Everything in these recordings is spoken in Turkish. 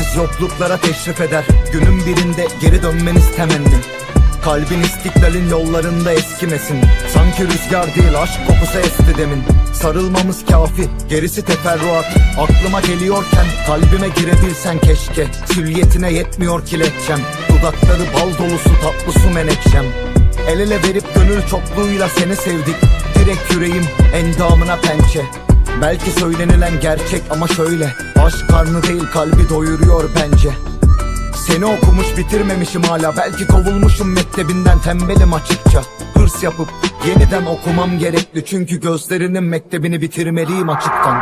Sevginiz yokluklara teşrif eder. Günün birinde geri dönmeniz temennim Kalbin istiklalin yollarında eskimesin. Sanki rüzgar değil aşk kokusu esti demin. Sarılmamız kafi gerisi teferruat. Aklıma geliyorken kalbime girebilsen keşke. Sülyetine yetmiyor ki Dudakları bal dolusu tatlı su menekşem. El ele verip gönül çokluğuyla seni sevdik. Direkt yüreğim endamına pençe Belki söylenilen gerçek ama şöyle. Aşk karnı değil kalbi doyuruyor bence. Seni okumuş bitirmemişim hala. Belki kovulmuşum mektebinden tembelim açıkça. Hırs yapıp yeniden okumam gerekli. Çünkü gözlerinin mektebini bitirmeliyim açıktan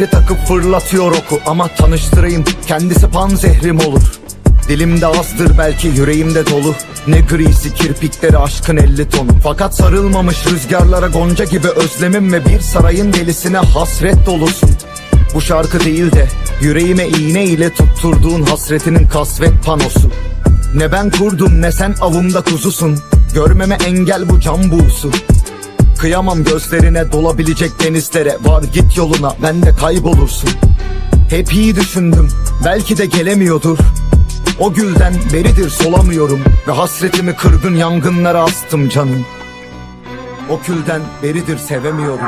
zehri takıp fırlatıyor oku. Ama tanıştırayım kendisi pan zehrim olur. Dilimde azdır belki yüreğimde dolu. Ne grisi kirpikleri aşkın elli tonu. Fakat sarılmamış rüzgarlara gonca gibi özlemim Ve bir sarayın delisine hasret dolusun. Bu şarkı değil de yüreğime iğne ile tutturduğun hasretinin kasvet panosu. Ne ben kurdum ne sen avımda kuzusun. Görmeme engel bu can buğusu Kıyamam gözlerine dolabilecek denizlere Var git yoluna ben de kaybolursun. Hep iyi düşündüm belki de gelemiyordur. O gülden beridir solamıyorum Ve hasretimi kırgın yangınlara astım canım. O külden beridir sevemiyorum